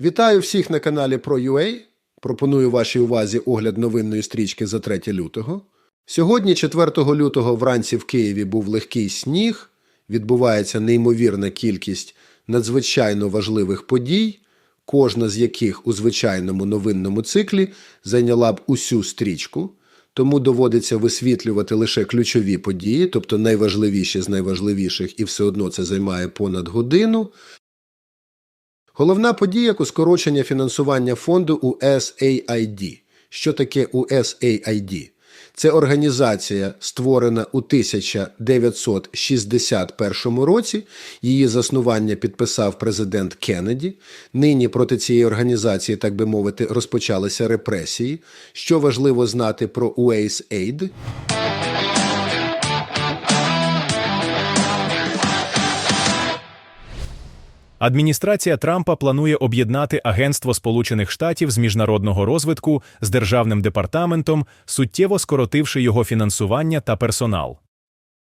Вітаю всіх на каналі ProUA. Пропоную вашій увазі огляд новинної стрічки за 3 лютого. Сьогодні, 4 лютого, вранці в Києві був легкий сніг. Відбувається неймовірна кількість надзвичайно важливих подій, кожна з яких у звичайному новинному циклі зайняла б усю стрічку. Тому доводиться висвітлювати лише ключові події, тобто найважливіші з найважливіших, і все одно це займає понад годину. Головна подія – скорочення фінансування фонду USAID. Що таке USAID? Це організація, створена у 1961 році. Її заснування підписав президент Кеннеді. Нині проти цієї організації, так би мовити, розпочалися репресії. Що важливо знати про USAID? Адміністрація Трампа планує об'єднати Агентство Сполучених Штатів з міжнародного розвитку з державним департаментом, суттєво скоротивши його фінансування та персонал.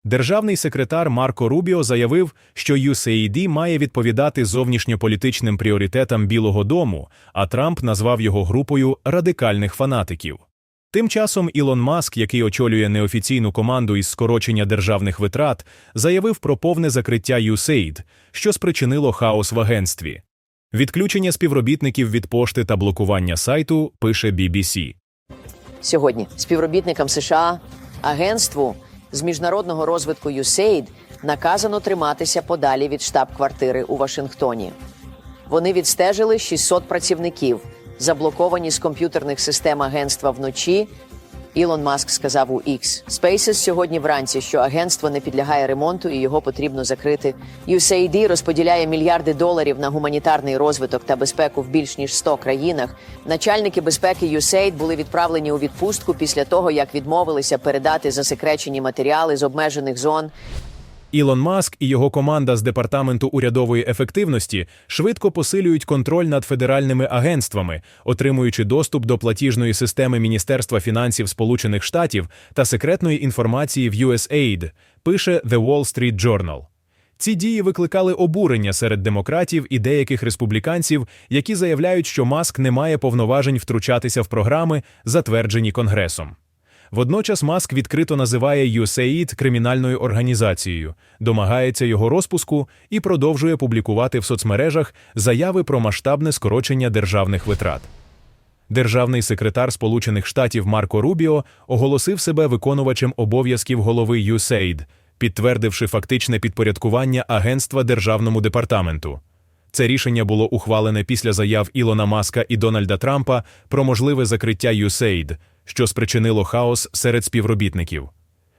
Державний секретар Марко Рубіо заявив, що USAID має відповідати зовнішньополітичним пріоритетам Білого Дому, а Трамп назвав його групою радикальних фанатиків. Тим часом Ілон Маск, який очолює неофіційну команду із скорочення державних витрат, заявив про повне закриття USAID, що спричинило хаос в агентстві. Відключення співробітників від пошти та блокування сайту пише BBC. Сьогодні співробітникам США, агентству з міжнародного розвитку USAID наказано триматися подалі від штаб-квартири у Вашингтоні. Вони відстежили 600 працівників, заблоковані з комп'ютерних систем агентства вночі. Ілон Маск сказав у X. Spaces сьогодні вранці, що агентство не підлягає ремонту і його потрібно закрити. USAID розподіляє мільярди доларів на гуманітарний розвиток та безпеку в більш ніж 100 країнах. Начальники безпеки USAID були відправлені у відпустку після того, як відмовилися передати засекречені матеріали з обмежених зон. Ілон Маск і його команда з департаменту урядової ефективності швидко посилюють контроль над федеральними агентствами, отримуючи доступ до платіжної системи Міністерства фінансів Сполучених Штатів та секретної інформації в USAID, пише The Wall Street Journal. Ці дії викликали обурення серед демократів і деяких республіканців, які заявляють, що Маск не має повноважень втручатися в програми, затверджені Конгресом. Водночас Маск відкрито називає USAID кримінальною організацією, домагається його розпуску і продовжує публікувати в соцмережах заяви про масштабне скорочення державних витрат. Державний секретар Сполучених Штатів Марко Рубіо оголосив себе виконувачем обов'язків голови USAID, підтвердивши фактичне підпорядкування агентства державному департаменту. Це рішення було ухвалене після заяв Ілона Маска і Дональда Трампа про можливе закриття USAID, що спричинило хаос серед співробітників.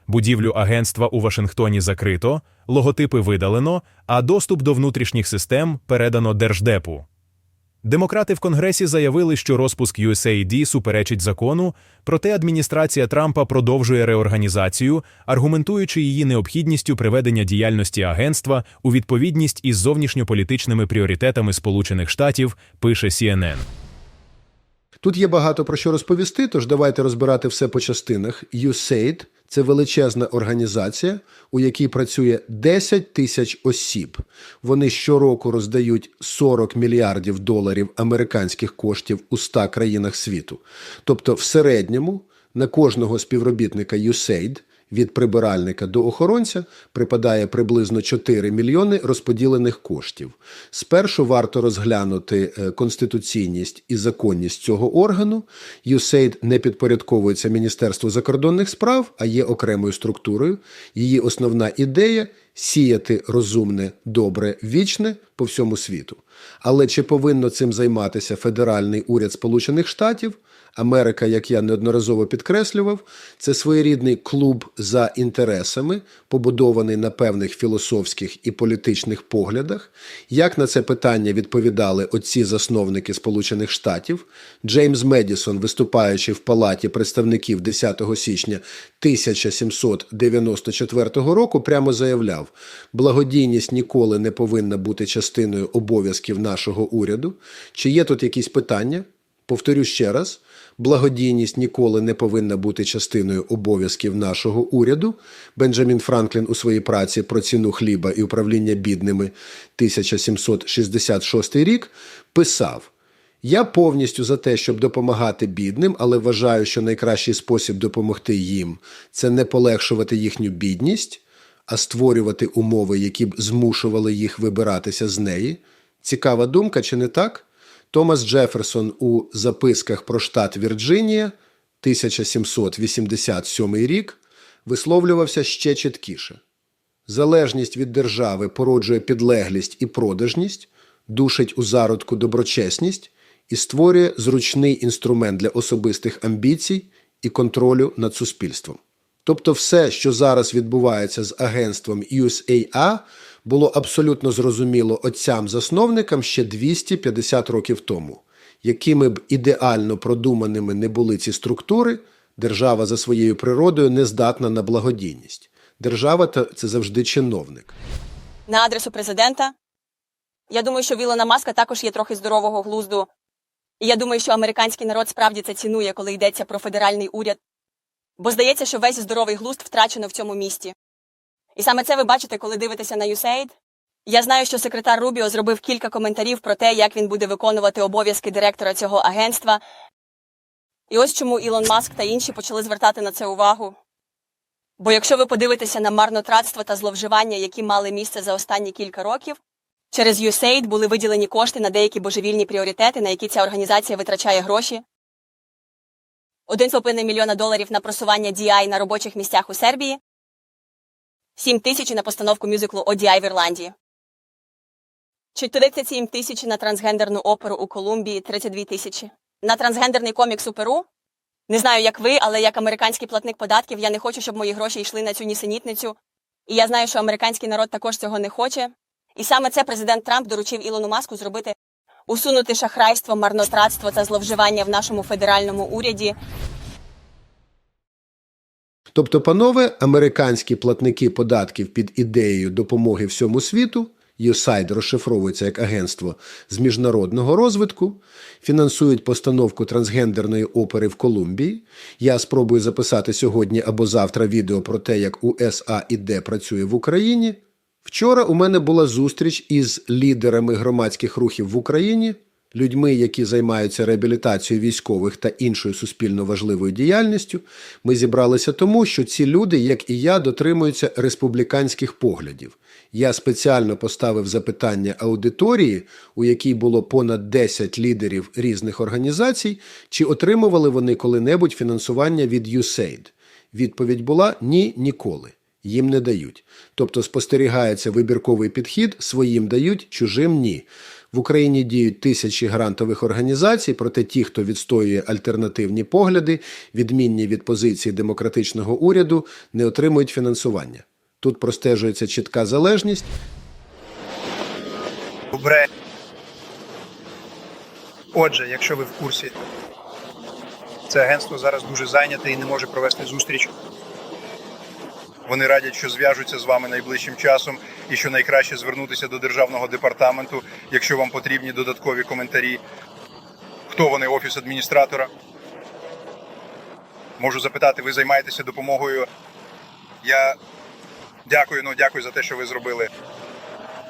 Будівлю агентства у Вашингтоні закрито, логотипи видалено, а доступ до внутрішніх систем передано Держдепу. Демократи в Конгресі заявили, що розпуск USAID суперечить закону, проте адміністрація Трампа продовжує реорганізацію, аргументуючи її необхідністю приведення діяльності агентства у відповідність із зовнішньополітичними пріоритетами Сполучених Штатів, пише CNN. Тут є багато про що розповісти, тож давайте розбирати все по частинах. USAID – це величезна організація, у якій працює 10 тисяч осіб. Вони щороку роздають 40 мільярдів доларів американських коштів у 100 країнах світу. Тобто, в середньому на кожного співробітника USAID – від прибиральника до охоронця припадає приблизно 4 мільйони розподілених коштів. Спершу варто розглянути е, конституційність і законність цього органу. USAID не підпорядковується Міністерству закордонних справ, а є окремою структурою. Її основна ідея сіяти розумне, добре, вічне по всьому світу. Але чи повинно цим займатися федеральний уряд Сполучених Штатів? Америка, як я неодноразово підкреслював, це своєрідний клуб за інтересами, побудований на певних філософських і політичних поглядах. Як на це питання відповідали отці засновники Сполучених Штатів, Джеймс Медісон, виступаючи в палаті представників 10 січня 1794 року, прямо заявляв: благодійність ніколи не повинна бути частиною обов'язків нашого уряду. Чи є тут якісь питання? Повторю ще раз. Благодійність ніколи не повинна бути частиною обов'язків нашого уряду. Бенджамін Франклін у своїй праці про ціну хліба і управління бідними 1766 рік писав, Я повністю за те, щоб допомагати бідним, але вважаю, що найкращий спосіб допомогти їм це не полегшувати їхню бідність, а створювати умови, які б змушували їх вибиратися з неї. Цікава думка, чи не так? Томас Джеферсон у записках про штат Вірджинія 1787 рік висловлювався ще чіткіше. Залежність від держави породжує підлеглість і продажність, душить у зародку доброчесність і створює зручний інструмент для особистих амбіцій і контролю над суспільством. Тобто все, що зараз відбувається з агентством USAA, було абсолютно зрозуміло отцям-засновникам ще 250 років тому. Якими б ідеально продуманими не були ці структури, держава за своєю природою не здатна на благодійність. Держава це завжди чиновник. на адресу президента. Я думаю, що в Ілона Маска також є трохи здорового глузду. І я думаю, що американський народ справді це цінує, коли йдеться про федеральний уряд. Бо здається, що весь здоровий глузд втрачено в цьому місті. І саме це ви бачите, коли дивитеся на USAID. Я знаю, що секретар Рубіо зробив кілька коментарів про те, як він буде виконувати обов'язки директора цього агентства. І ось чому Ілон Маск та інші почали звертати на це увагу. Бо якщо ви подивитеся на марнотратство та зловживання, які мали місце за останні кілька років, через USAID були виділені кошти на деякі божевільні пріоритети, на які ця організація витрачає гроші. 1,5 мільйона доларів на просування DI на робочих місцях у Сербії, 7 тисяч на постановку мюзиклу ODI в Ірландії, 47 тисяч на трансгендерну оперу у Колумбії, 32 тисячі. На трансгендерний комікс у Перу не знаю, як ви, але як американський платник податків, я не хочу, щоб мої гроші йшли на цю нісенітницю. І я знаю, що американський народ також цього не хоче. І саме це президент Трамп доручив Ілону Маску зробити усунути шахрайство, марнотратство та зловживання в нашому федеральному уряді. Тобто, панове, американські платники податків під ідеєю допомоги всьому світу, USAID розшифровується як агентство з міжнародного розвитку, фінансують постановку трансгендерної опери в Колумбії. Я спробую записати сьогодні або завтра відео про те, як УСА і де працює в Україні. Вчора у мене була зустріч із лідерами громадських рухів в Україні, людьми, які займаються реабілітацією військових та іншою суспільно важливою діяльністю. Ми зібралися тому, що ці люди, як і я, дотримуються республіканських поглядів. Я спеціально поставив запитання аудиторії, у якій було понад 10 лідерів різних організацій, чи отримували вони коли-небудь фінансування від USAID. Відповідь була ні, ніколи. Їм не дають. Тобто спостерігається вибірковий підхід, своїм дають, чужим ні. В Україні діють тисячі грантових організацій, проте ті, хто відстоює альтернативні погляди, відмінні від позиції демократичного уряду, не отримують фінансування. Тут простежується чітка залежність. Добре. Отже, якщо ви в курсі, це агентство зараз дуже зайняте і не може провести зустріч. Вони радять, що зв'яжуться з вами найближчим часом і що найкраще звернутися до державного департаменту, якщо вам потрібні додаткові коментарі. Хто вони, офіс адміністратора? Можу запитати, ви займаєтеся допомогою? Я дякую, ну дякую за те, що ви зробили.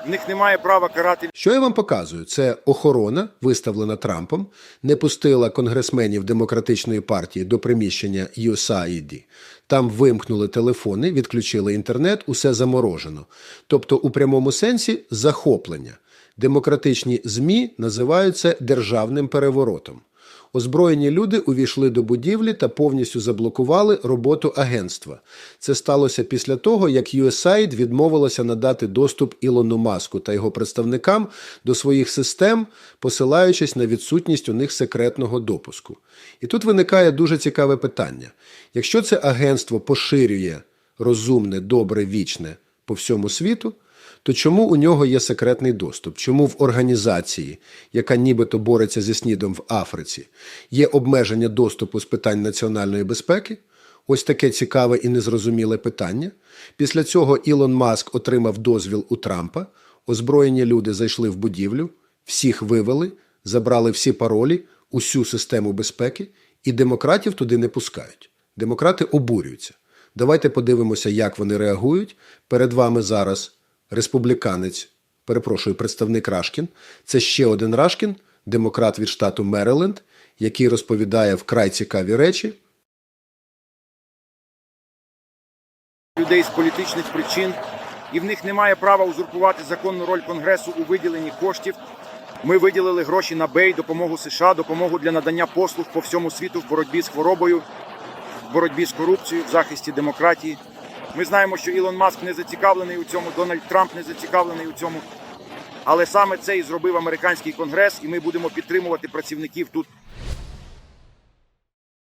В них немає права карати Що я вам показую? Це охорона, виставлена Трампом, не пустила конгресменів демократичної партії до приміщення USAID. Там вимкнули телефони, відключили інтернет, усе заморожено. Тобто, у прямому сенсі захоплення. Демократичні ЗМІ називають це державним переворотом. Озброєні люди увійшли до будівлі та повністю заблокували роботу агентства. Це сталося після того, як USAID відмовилося надати доступ Ілону Маску та його представникам до своїх систем, посилаючись на відсутність у них секретного допуску. І тут виникає дуже цікаве питання: якщо це агентство поширює розумне, добре, вічне по всьому світу, то чому у нього є секретний доступ? Чому в організації, яка нібито бореться зі снідом в Африці, є обмеження доступу з питань національної безпеки? Ось таке цікаве і незрозуміле питання. Після цього Ілон Маск отримав дозвіл у Трампа. Озброєні люди зайшли в будівлю, всіх вивели, забрали всі паролі, усю систему безпеки, і демократів туди не пускають. Демократи обурюються. Давайте подивимося, як вони реагують. Перед вами зараз республіканець, перепрошую, представник Рашкін. Це ще один Рашкін, демократ від штату Мериленд, який розповідає вкрай цікаві речі. людей з політичних причин, і в них немає права узурпувати законну роль Конгресу у виділенні коштів. Ми виділили гроші на БЕЙ, допомогу США, допомогу для надання послуг по всьому світу в боротьбі з хворобою, в боротьбі з корупцією, в захисті демократії. Ми знаємо, що Ілон Маск не зацікавлений у цьому, Дональд Трамп не зацікавлений у цьому. Але саме це і зробив американський конгрес, і ми будемо підтримувати працівників тут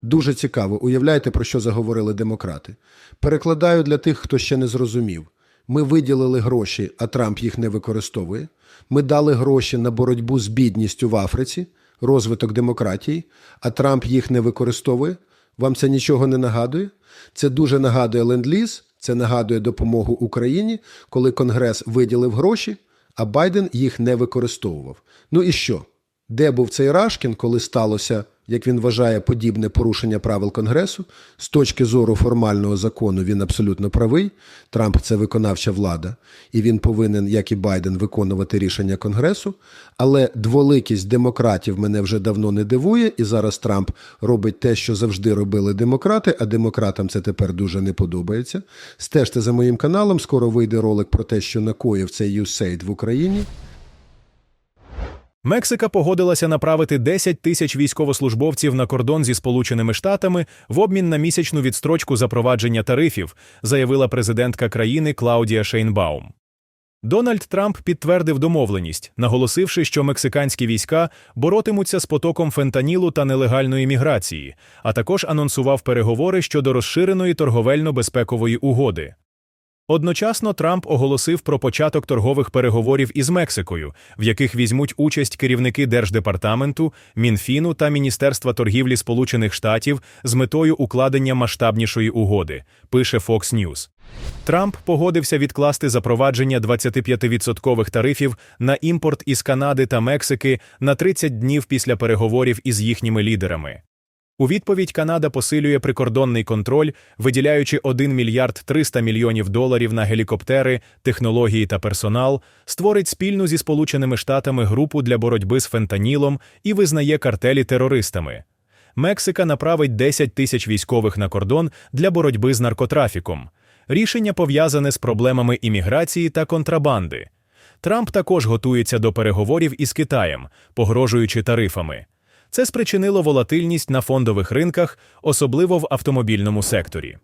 Дуже цікаво, уявляєте, про що заговорили демократи. Перекладаю для тих, хто ще не зрозумів. Ми виділили гроші, а Трамп їх не використовує. Ми дали гроші на боротьбу з бідністю в Африці, розвиток демократії, а Трамп їх не використовує. Вам це нічого не нагадує? Це дуже нагадує ленд-ліз, це нагадує допомогу Україні, коли Конгрес виділив гроші, а Байден їх не використовував. Ну і що? Де був цей Рашкін, коли сталося, як він вважає, подібне порушення правил Конгресу? З точки зору формального закону він абсолютно правий. Трамп це виконавча влада, і він повинен, як і Байден, виконувати рішення Конгресу. Але дволикість демократів мене вже давно не дивує, і зараз Трамп робить те, що завжди робили демократи, а демократам це тепер дуже не подобається. Стежте за моїм каналом, скоро вийде ролик про те, що накоїв цей USAID в Україні. Мексика погодилася направити 10 тисяч військовослужбовців на кордон зі Сполученими Штатами в обмін на місячну відстрочку запровадження тарифів, заявила президентка країни Клаудія Шейнбаум. Дональд Трамп підтвердив домовленість, наголосивши, що мексиканські війська боротимуться з потоком фентанілу та нелегальної міграції, а також анонсував переговори щодо розширеної торговельно-безпекової угоди. Одночасно Трамп оголосив про початок торгових переговорів із Мексикою, в яких візьмуть участь керівники Держдепартаменту, Мінфіну та Міністерства торгівлі Сполучених Штатів з метою укладення масштабнішої угоди, пише Fox News. Трамп погодився відкласти запровадження 25% тарифів на імпорт із Канади та Мексики на 30 днів після переговорів із їхніми лідерами. У відповідь Канада посилює прикордонний контроль, виділяючи 1 мільярд 300 мільйонів доларів на гелікоптери, технології та персонал, створить спільну зі Сполученими Штатами групу для боротьби з фентанілом і визнає картелі терористами. Мексика направить 10 тисяч військових на кордон для боротьби з наркотрафіком. Рішення пов'язане з проблемами імміграції та контрабанди. Трамп також готується до переговорів із Китаєм, погрожуючи тарифами. Це спричинило волатильність на фондових ринках, особливо в автомобільному секторі.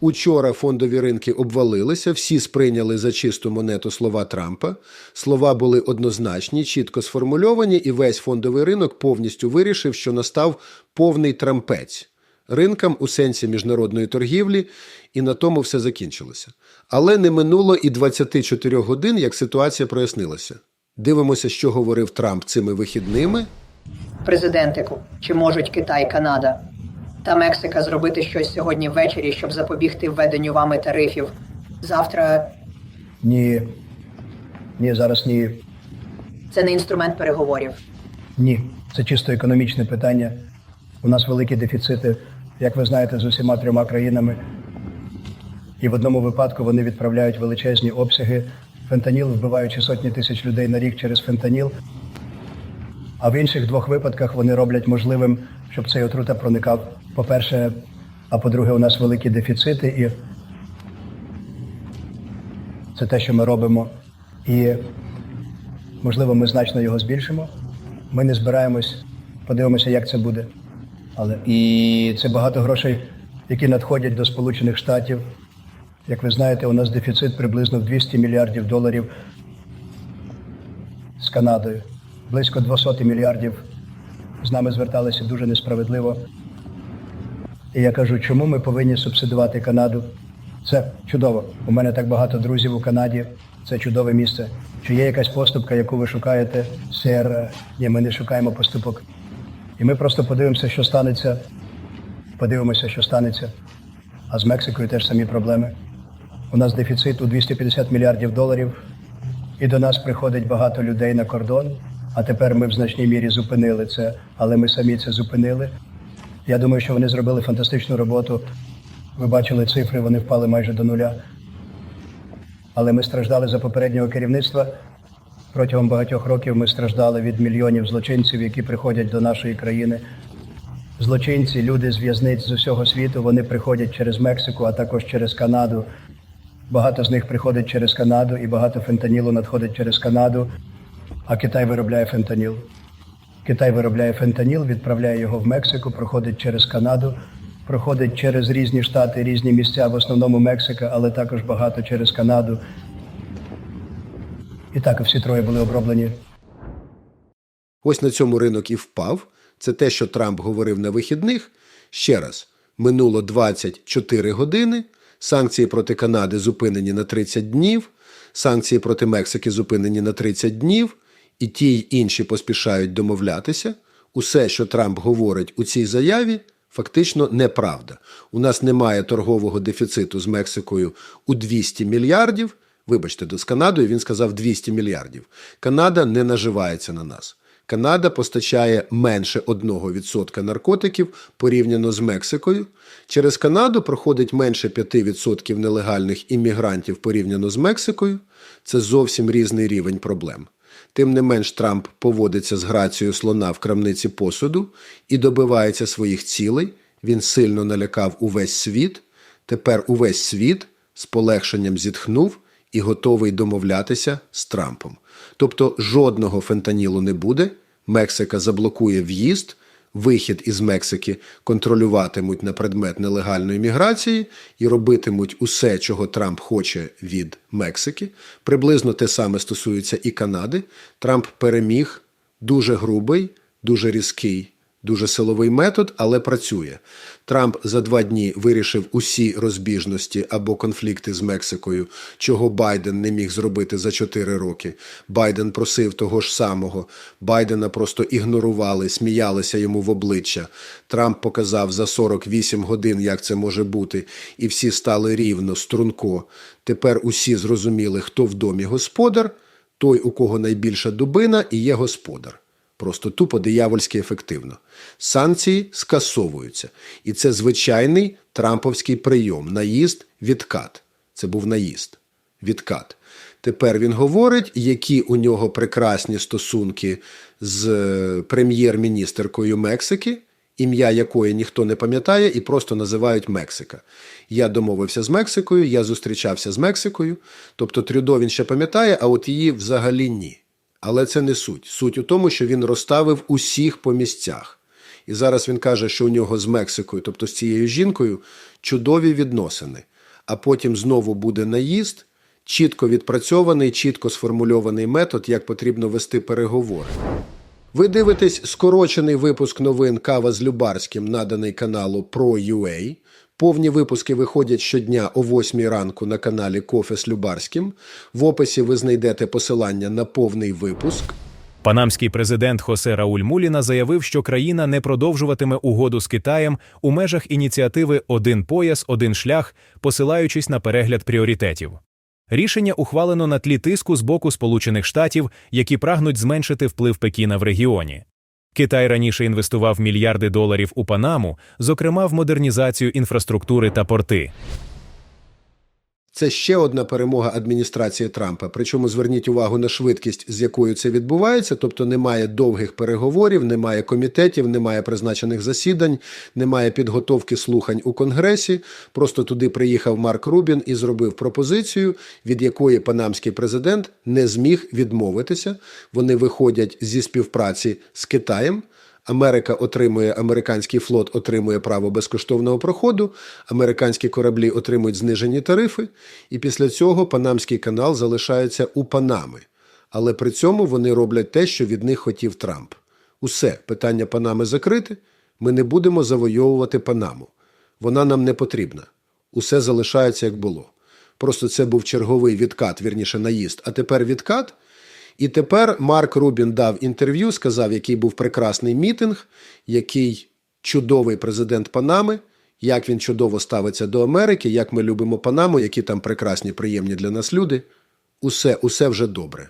Учора фондові ринки обвалилися, всі сприйняли за чисту монету слова Трампа. Слова були однозначні, чітко сформульовані, і весь фондовий ринок повністю вирішив, що настав повний трампець ринкам у сенсі міжнародної торгівлі, і на тому все закінчилося. Але не минуло і 24 годин, як ситуація прояснилася. Дивимося, що говорив Трамп цими вихідними. Президентику, чи можуть Китай, Канада та Мексика зробити щось сьогодні ввечері, щоб запобігти введенню вами тарифів? Завтра Ні. Ні, зараз ні. це не інструмент переговорів. Ні. Це чисто економічне питання. У нас великі дефіцити, як ви знаєте, з усіма трьома країнами. І в одному випадку вони відправляють величезні обсяги фентаніл, вбиваючи сотні тисяч людей на рік через фентаніл. А в інших двох випадках вони роблять можливим, щоб цей отрута проникав. По-перше, а по-друге, у нас великі дефіцити, і це те, що ми робимо. І можливо, ми значно його збільшимо. Ми не збираємось, подивимося, як це буде. Але і це багато грошей, які надходять до Сполучених Штатів. Як ви знаєте, у нас дефіцит приблизно в 200 мільярдів доларів з Канадою. Близько 200 мільярдів з нами зверталися дуже несправедливо. І я кажу, чому ми повинні субсидувати Канаду? Це чудово. У мене так багато друзів у Канаді. Це чудове місце. Чи є якась поступка, яку ви шукаєте? Сер, ні, ми не шукаємо поступок. І ми просто подивимося, що станеться. Подивимося, що станеться. А з Мексикою теж самі проблеми. У нас дефіцит у 250 мільярдів доларів, і до нас приходить багато людей на кордон. А тепер ми в значній мірі зупинили це, але ми самі це зупинили. Я думаю, що вони зробили фантастичну роботу. Ви бачили цифри, вони впали майже до нуля. Але ми страждали за попереднього керівництва. Протягом багатьох років ми страждали від мільйонів злочинців, які приходять до нашої країни. Злочинці, люди з в'язниць з усього світу, вони приходять через Мексику, а також через Канаду. Багато з них приходить через Канаду, і багато фентанілу надходить через Канаду, а Китай виробляє фентаніл. Китай виробляє фентаніл, відправляє його в Мексику, проходить через Канаду, проходить через різні штати, різні місця, в основному Мексика, але також багато через Канаду. І так всі троє були оброблені Ось на цьому ринок і впав. Це те, що Трамп говорив на вихідних. Ще раз, минуло 24 години. Санкції проти Канади зупинені на 30 днів, санкції проти Мексики зупинені на 30 днів, і ті й інші поспішають домовлятися. Усе, що Трамп говорить у цій заяві, фактично неправда. У нас немає торгового дефіциту з Мексикою у 200 мільярдів. Вибачте, з Канадою він сказав 200 мільярдів. Канада не наживається на нас. Канада постачає менше 1% наркотиків порівняно з Мексикою. Через Канаду проходить менше 5% нелегальних іммігрантів порівняно з Мексикою. Це зовсім різний рівень проблем. Тим не менш, Трамп поводиться з грацією слона в крамниці посуду і добивається своїх цілей. Він сильно налякав увесь світ. Тепер увесь світ з полегшенням зітхнув і готовий домовлятися з Трампом. Тобто жодного фентанілу не буде. Мексика заблокує в'їзд, вихід із Мексики контролюватимуть на предмет нелегальної міграції і робитимуть усе, чого Трамп хоче від Мексики. Приблизно те саме стосується і Канади. Трамп переміг дуже грубий, дуже різкий Дуже силовий метод, але працює. Трамп за два дні вирішив усі розбіжності або конфлікти з Мексикою, чого Байден не міг зробити за чотири роки. Байден просив того ж самого. Байдена просто ігнорували, сміялися йому в обличчя. Трамп показав за 48 годин, як це може бути, і всі стали рівно, струнко. Тепер усі зрозуміли, хто в домі господар, той, у кого найбільша дубина, і є господар. Просто тупо диявольськи ефективно. Санкції скасовуються. І це звичайний трамповський прийом. Наїзд, відкат. Це був наїзд. Відкат. Тепер він говорить, які у нього прекрасні стосунки з е, прем'єр-міністеркою Мексики, ім'я якої ніхто не пам'ятає, і просто називають Мексика. Я домовився з Мексикою, я зустрічався з Мексикою. Тобто Трюдо він ще пам'ятає, а от її взагалі ні. Але це не суть. Суть у тому, що він розставив усіх по місцях. І зараз він каже, що у нього з Мексикою, тобто з цією жінкою, чудові відносини. А потім знову буде наїзд, чітко відпрацьований, чітко сформульований метод, як потрібно вести переговори. Ви дивитесь скорочений випуск новин Кава з Любарським, наданий каналу Pro.ua. Повні випуски виходять щодня о 8 ранку на каналі Кофе з Любарським. В описі ви знайдете посилання на повний випуск. Панамський президент Хосе Рауль Муліна заявив, що країна не продовжуватиме угоду з Китаєм у межах ініціативи Один пояс, один шлях, посилаючись на перегляд пріоритетів. Рішення ухвалено на тлі тиску з боку Сполучених Штатів, які прагнуть зменшити вплив Пекіна в регіоні. Китай раніше інвестував мільярди доларів у Панаму, зокрема в модернізацію інфраструктури та порти. Це ще одна перемога адміністрації Трампа. Причому зверніть увагу на швидкість, з якою це відбувається. Тобто немає довгих переговорів, немає комітетів, немає призначених засідань, немає підготовки слухань у Конгресі. Просто туди приїхав Марк Рубін і зробив пропозицію, від якої панамський президент не зміг відмовитися. Вони виходять зі співпраці з Китаєм. Америка отримує, американський флот отримує право безкоштовного проходу, американські кораблі отримують знижені тарифи, і після цього Панамський канал залишається у Панами. Але при цьому вони роблять те, що від них хотів Трамп. Усе питання Панами закрите. Ми не будемо завойовувати Панаму. Вона нам не потрібна. Усе залишається як було. Просто це був черговий відкат, вірніше наїзд. А тепер відкат. І тепер Марк Рубін дав інтерв'ю, сказав, який був прекрасний мітинг, який чудовий президент Панами, як він чудово ставиться до Америки, як ми любимо Панаму, які там прекрасні, приємні для нас люди. Усе, усе вже добре.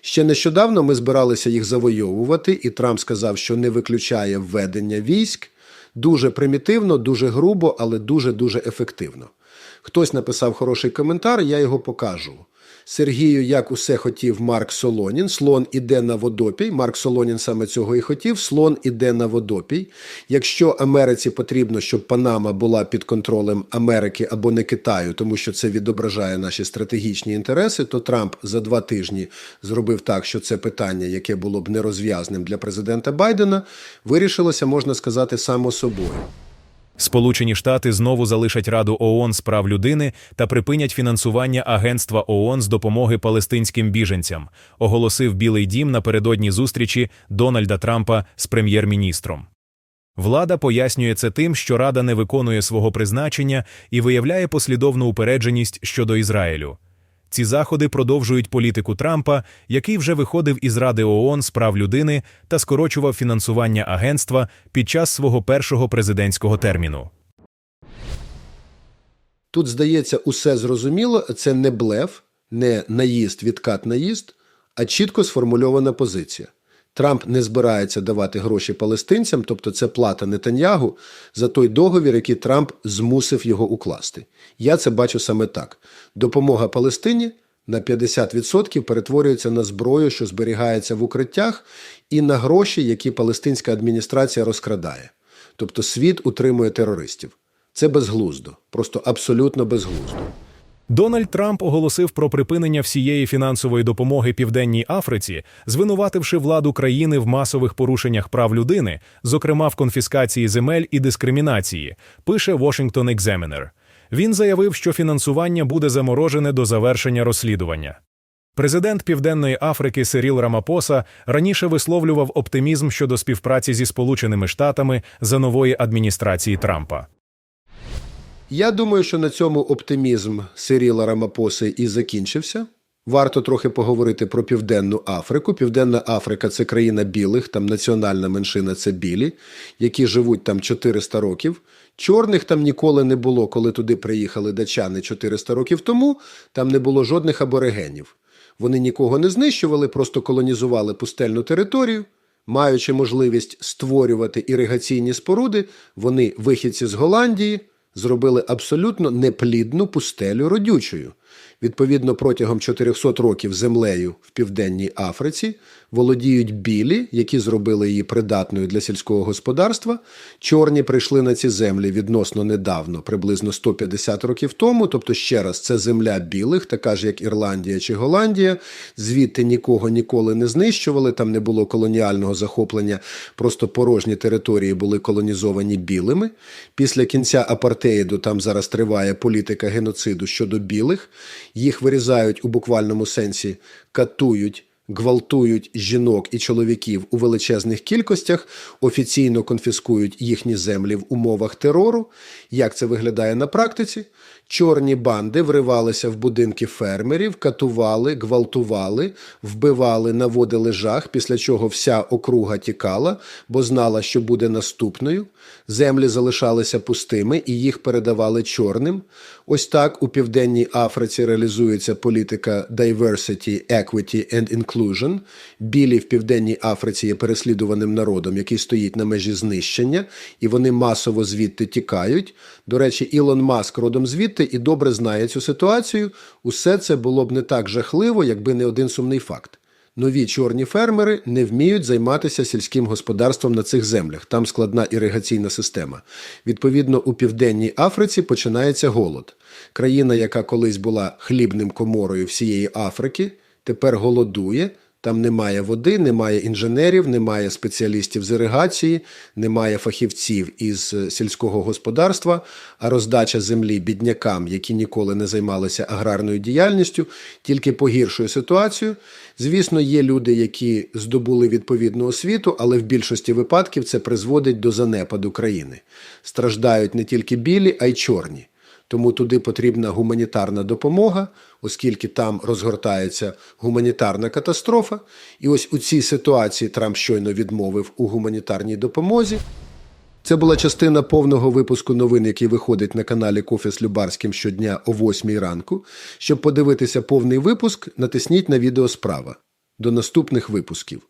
Ще нещодавно ми збиралися їх завойовувати, і Трамп сказав, що не виключає введення військ. Дуже примітивно, дуже грубо, але дуже-дуже ефективно. Хтось написав хороший коментар, я його покажу. Сергію, як усе хотів Марк Солонін. Слон іде на водопій. Марк Солонін саме цього і хотів. Слон іде на водопій. Якщо Америці потрібно, щоб Панама була під контролем Америки або не Китаю, тому що це відображає наші стратегічні інтереси, то Трамп за два тижні зробив так, що це питання, яке було б нерозв'язним для президента Байдена, вирішилося, можна сказати, само собою. Сполучені Штати знову залишать Раду ООН з прав людини та припинять фінансування Агентства ООН з допомоги палестинським біженцям, оголосив Білий Дім напередодні зустрічі Дональда Трампа з прем'єр-міністром. Влада пояснює це тим, що Рада не виконує свого призначення і виявляє послідовну упередженість щодо Ізраїлю. Ці заходи продовжують політику Трампа, який вже виходив із Ради ООН з прав людини та скорочував фінансування агентства під час свого першого президентського терміну. Тут, здається, усе зрозуміло. Це не блеф, не наїзд, відкат наїзд, а чітко сформульована позиція. Трамп не збирається давати гроші палестинцям, тобто це плата Нетаньягу за той договір, який Трамп змусив його укласти. Я це бачу саме так: допомога Палестині на 50% перетворюється на зброю, що зберігається в укриттях, і на гроші, які палестинська адміністрація розкрадає. Тобто світ утримує терористів. Це безглуздо, просто абсолютно безглуздо. Дональд Трамп оголосив про припинення всієї фінансової допомоги Південній Африці, звинувативши владу країни в масових порушеннях прав людини, зокрема в конфіскації земель і дискримінації, пише Washington Examiner. Він заявив, що фінансування буде заморожене до завершення розслідування. Президент Південної Африки Сиріл Рамапоса раніше висловлював оптимізм щодо співпраці зі Сполученими Штатами за нової адміністрації Трампа. Я думаю, що на цьому оптимізм Сиріла Рамапоси і закінчився. Варто трохи поговорити про Південну Африку. Південна Африка це країна білих, там національна меншина це білі, які живуть там 400 років. Чорних там ніколи не було, коли туди приїхали дачани 400 років тому. Там не було жодних аборигенів. Вони нікого не знищували, просто колонізували пустельну територію. Маючи можливість створювати іригаційні споруди, вони, вихідці з Голландії, зробили абсолютно неплідну пустелю родючою. Відповідно, протягом 400 років землею в Південній Африці володіють білі, які зробили її придатною для сільського господарства. Чорні прийшли на ці землі відносно недавно, приблизно 150 років тому. Тобто, ще раз, це земля білих, така ж як Ірландія чи Голландія. Звідти нікого ніколи не знищували, там не було колоніального захоплення, просто порожні території були колонізовані білими. Після кінця апартеїду там зараз триває політика геноциду щодо білих. Їх вирізають у буквальному сенсі, катують. Гвалтують жінок і чоловіків у величезних кількостях, офіційно конфіскують їхні землі в умовах терору. Як це виглядає на практиці? Чорні банди вривалися в будинки фермерів, катували, гвалтували, вбивали, наводили жах, після чого вся округа тікала, бо знала, що буде наступною. Землі залишалися пустими і їх передавали чорним. Ось так у Південній Африці реалізується політика diversity, equity and inclusion. Білі в Південній Африці є переслідуваним народом, який стоїть на межі знищення, і вони масово звідти тікають. До речі, Ілон Маск родом звідти і добре знає цю ситуацію. Усе це було б не так жахливо, якби не один сумний факт. Нові чорні фермери не вміють займатися сільським господарством на цих землях. Там складна іригаційна система. Відповідно, у Південній Африці починається голод. Країна, яка колись була хлібним коморою всієї Африки, тепер голодує. Там немає води, немає інженерів, немає спеціалістів з іригації, немає фахівців із е, сільського господарства, а роздача землі біднякам, які ніколи не займалися аграрною діяльністю, тільки погіршує ситуацію. Звісно, є люди, які здобули відповідну освіту, але в більшості випадків це призводить до занепаду країни. Страждають не тільки білі, а й чорні. Тому туди потрібна гуманітарна допомога, оскільки там розгортається гуманітарна катастрофа. І ось у цій ситуації Трамп щойно відмовив у гуманітарній допомозі. Це була частина повного випуску новин, який виходить на каналі Кофе з Любарським щодня о 8 ранку. Щоб подивитися повний випуск, натисніть на відео справа. До наступних випусків.